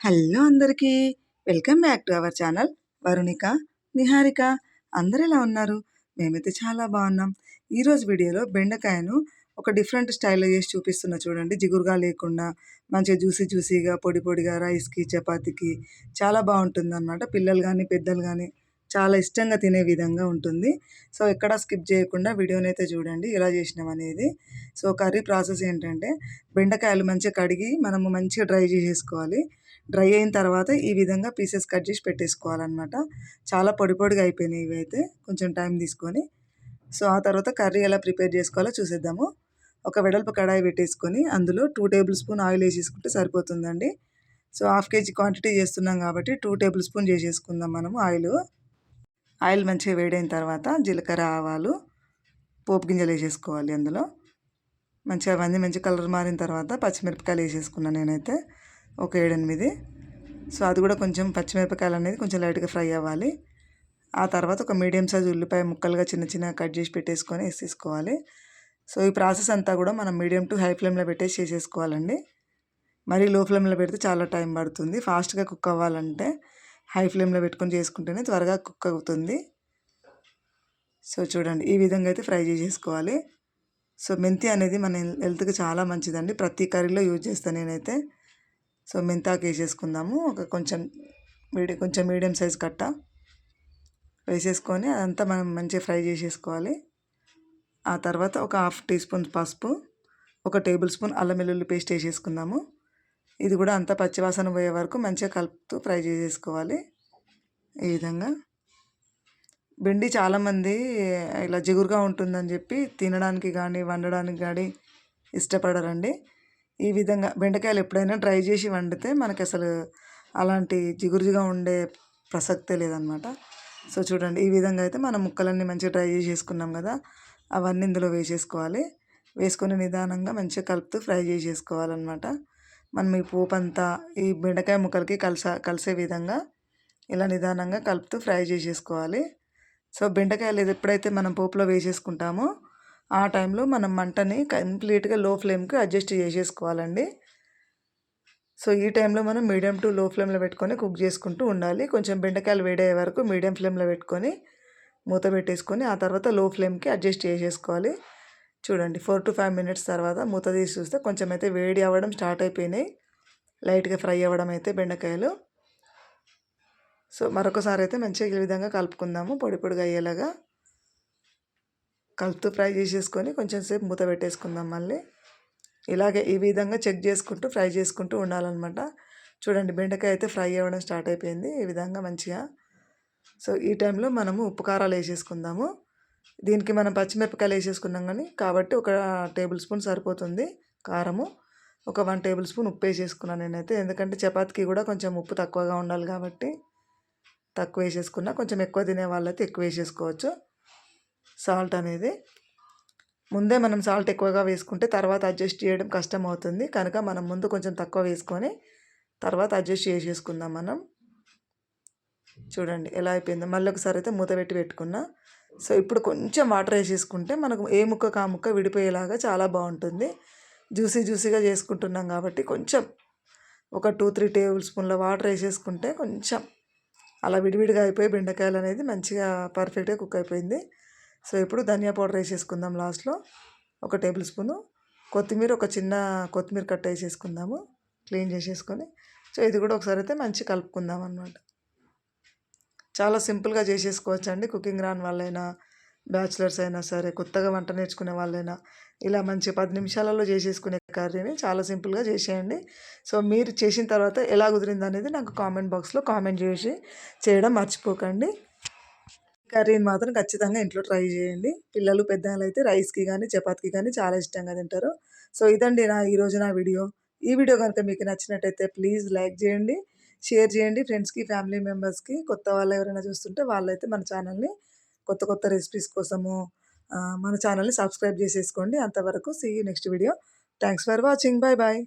Hello అందరికీ. Welcome back to our channel Varunika Niharika. అందరు ఎలా ఉన్నారు? మేమైతే చాలా బాగున్నాం. ఈరోజు వీడియోలో బెండకాయను ఒక డిఫరెంట్ స్టైల్లో చేసి చూపిస్తున్నా చూడండి. జిగురుగా లేకుండా మంచిగా జ్యూసీ జ్యూసీగా పొడి పొడిగా రైస్కి చపాతీకి చాలా బాగుంటుందన్నమాట. పిల్లలు కానీ పెద్దలు కానీ చాలా ఇష్టంగా తినే విధంగా ఉంటుంది. సో ఎక్కడ స్కిప్ చేయకుండా వీడియోని అయితే చూడండి. ఎలా చేసినాం అనేది. సో కర్రీ ప్రాసెస్ ఏంటంటే బెండకాయలు మంచిగా కడిగి మనము మంచిగా డ్రై చేసేసుకోవాలి. డ్రై అయిన తర్వాత ఈ విధంగా పీసెస్ కట్ చేసి పెట్టేసుకోవాలన్నమాట. చాలా పొడి పొడిగా అయిపోయినాయి ఇవైతే. కొంచెం టైం తీసుకొని. సో ఆ తర్వాత కర్రీ ఎలా ప్రిపేర్ చేసుకోవాలో చూసేద్దాము. ఒక వెడల్పు కడాయి పెట్టేసుకొని అందులో టూ టేబుల్ స్పూన్ ఆయిల్ వేసేసుకుంటే సరిపోతుందండి. సో హాఫ్ కేజీ క్వాంటిటీ చేస్తున్నాం కాబట్టి టూ టేబుల్ స్పూన్ చేసేసుకుందాం మనము ఆయిల్. ఆయిల్ మంచిగా వేడైన తర్వాత జీలకర్ర ఆవాలు పోపు గింజలు వేసేసుకోవాలి అందులో. మంచిగా అవన్నీ మంచి కలర్ మారిన తర్వాత పచ్చిమిరపకాయలు వేసేసుకున్నాను నేనైతే. ఒక ఏడెనిమిది. సో అది కూడా కొంచెం పచ్చిమిరపకాయలు అనేది కొంచెం లైట్గా ఫ్రై అవ్వాలి. ఆ తర్వాత ఒక మీడియం సైజ్ ఉల్లిపాయ ముక్కలుగా చిన్న చిన్నగా కట్ చేసి పెట్టేసుకొని వేసేసుకోవాలి. సో ఈ ప్రాసెస్ అంతా కూడా మనం మీడియం టు హై ఫ్లేమ్లో పెట్టేసి చేసేసుకోవాలండి. మరీ లో ఫ్లేమ్లో పెడితే చాలా టైం పడుతుంది. ఫాస్ట్గా కుక్ అవ్వాలంటే హై ఫ్లేమ్లో పెట్టుకొని చేసుకుంటేనే త్వరగా కుక్ అవుతుంది. సో చూడండి ఈ విధంగా అయితే ఫ్రై చేసేసుకోవాలి. సో మెంతి అనేది మన హెల్త్కి చాలా మంచిదండి. ప్రతి కర్రీలో యూజ్ చేస్తాను నేనైతే. సో మెంతాకు వేసేసుకుందాము ఒక కొంచెం మీడి కొంచెం మీడియం సైజ్ కట్ట వేసేసుకొని అదంతా మనం మంచిగా ఫ్రై చేసేసుకోవాలి. ఆ తర్వాత ఒక హాఫ్ టీ స్పూన్ పసుపు ఒక టేబుల్ స్పూన్ అల్లం వెల్లుల్లి పేస్ట్ వేసేసుకుందాము. ఇది కూడా అంతా పచ్చివాసన పోయే వరకు మంచిగా కలుపుతూ ఫ్రై చేసేసుకోవాలి. ఈ విధంగా. బెండి చాలామంది ఇలా జిగురుగా ఉంటుందని చెప్పి తినడానికి కానీ వండడానికి కానీ ఇష్టపడరండి. ఈ విధంగా బెండకాయలు ఎప్పుడైనా డ్రై చేసి వండితే మనకి అసలు అలాంటి జిగురుగా ఉండే ప్రసక్తే లేదనమాట. సో చూడండి ఈ విధంగా అయితే మనం ముక్కలన్నీ మంచిగా డ్రై చేసేసుకున్నాం కదా అవన్నీ ఇందులో వేసేసుకోవాలి. వేసుకొని నిదానంగా మంచిగా కలుపుతూ ఫ్రై చేసేసుకోవాలన్నమాట మనం ఈ పోపు అంతా ఈ బెండకాయ ముక్కలకి కలిస కలిసే విధంగా ఇలా నిదానంగా కలుపుతూ ఫ్రై చేసేసుకోవాలి. సో బెండకాయలు ఎప్పుడైతే మనం పోపులో వేసేసుకుంటామో ఆ టైంలో మనం మంటని కంప్లీట్గా లో ఫ్లేమ్కి అడ్జస్ట్ చేసేసుకోవాలండి. సో ఈ టైంలో మనం మీడియం టు లో ఫ్లేమ్లో పెట్టుకొని కుక్ చేసుకుంటూ ఉండాలి. కొంచెం బెండకాయలు వేడే వరకు మీడియం ఫ్లేమ్లో పెట్టుకొని మూత పెట్టేసుకొని ఆ తర్వాత లో ఫ్లేమ్కి అడ్జస్ట్ చేసేసుకోవాలి. చూడండి ఫోర్ టు ఫైవ్ మినిట్స్ తర్వాత మూత తీసి చూస్తే కొంచెం అయితే వేడి అవ్వడం స్టార్ట్ అయిపోయినాయి. లైట్గా ఫ్రై అవ్వడం అయితే బెండకాయలు. సో మరొకసారి అయితే మంచిగా ఈ విధంగా కలుపుకుందాము పొడి పొడిగా అయ్యేలాగా. కలుపుతూ ఫ్రై చేసేసుకొని కొంచెం సేపు మూత పెట్టేసుకుందాం మళ్ళీ. ఇలాగే ఈ విధంగా చెక్ చేసుకుంటూ ఫ్రై చేసుకుంటూ ఉండాలన్నమాట. చూడండి బెండకాయ అయితే ఫ్రై అవ్వడం స్టార్ట్ అయిపోయింది ఈ విధంగా మంచిగా. సో ఈ టైంలో మనము ఉప్పు కారాలు వేసేసుకుందాము. దీనికి మనం పచ్చిమిరపకాయలు వేసేసుకున్నాం కానీ కాబట్టి ఒక టేబుల్ స్పూన్ సరిపోతుంది కారము. ఒక వన్ టేబుల్ స్పూన్ ఉప్పు వేసేసుకున్నాను నేనైతే. ఎందుకంటే చపాతీకి కూడా కొంచెం ఉప్పు తక్కువగా ఉండాలి కాబట్టి తక్కువ వేసేసుకున్నా. కొంచెం ఎక్కువ తినే వాళ్ళైతే ఎక్కువ వేసేసుకోవచ్చు. సాల్ట్ అనేది. ముందే మనం సాల్ట్ ఎక్కువగా వేసుకుంటే తర్వాత అడ్జస్ట్ చేయడం కష్టం అవుతుంది కనుక మనం ముందు కొంచెం తక్కువ వేసుకొని తర్వాత అడ్జస్ట్ చేసేసుకుందాం మనం. చూడండి ఎలా అయిపోయిందో. మళ్ళీ ఒకసారి అయితే మూత పెట్టి పెట్టుకున్నా. సో ఇప్పుడు కొంచెం వాటర్ వేసేసుకుంటే మనకు ఏ ముక్క కా ముక్క విడిపోయేలాగా చాలా బాగుంటుంది. జ్యూసీ జ్యూసీగా చేసుకుంటున్నాం కాబట్టి కొంచెం ఒక టూ త్రీ టేబుల్ స్పూన్ల వాటర్ వేసేసుకుంటే కొంచెం అలా విడివిడిగా అయిపోయి బెండకాయలు అనేది మంచిగా పర్ఫెక్ట్గా కుక్ అయిపోయింది. సో ఇప్పుడు ధనియా పౌడర్ వేసేసుకుందాం లాస్ట్లో. ఒక టేబుల్ స్పూను. కొత్తిమీర ఒక చిన్న కొత్తిమీర కట్ట వేసేసుకుందాము. క్లీన్ చేసేసుకొని. సో ఇది కూడా ఒకసారి అయితే మంచి కలుపుకుందాం అనమాట చాలా సింపుల్గా చేసేసుకోవచ్చు అండి కుకింగ్ రాని వాళ్ళైనా బ్యాచిలర్స్ అయినా సరే కొత్తగా వంట నేర్చుకునే వాళ్ళైనా ఇలా మంచి పది నిమిషాలలో చేసేసుకునే కర్రీని చాలా సింపుల్గా చేసేయండి. సో మీరు చేసిన తర్వాత ఎలా కుదిరింది అనేది నాకు కామెంట్ బాక్స్లో కామెంట్ చేసి చేయడం మర్చిపోకండి. కర్రీని మాత్రం ఖచ్చితంగా ఇంట్లో ట్రై చేయండి. పిల్లలు పెద్దలు అయితే రైస్కి కానీ చపాతీకి కానీ చాలా ఇష్టంగా తింటారు. సో ఇదండి నా ఈరోజు నా వీడియో. ఈ వీడియో కనుక మీకు నచ్చినట్టయితే ప్లీజ్ లైక్ చేయండి షేర్ చేయండి ఫ్రెండ్స్కి ఫ్యామిలీ మెంబర్స్కి కొత్త వాళ్ళు ఎవరైనా చూస్తుంటే వాళ్ళైతే మన ఛానల్ని కొత్త కొత్త రెసిపీస్ కోసము మన ఛానల్ని సబ్స్క్రైబ్ చేసేసుకోండి. అంతవరకు see next video. Thanks for watching. Bye bye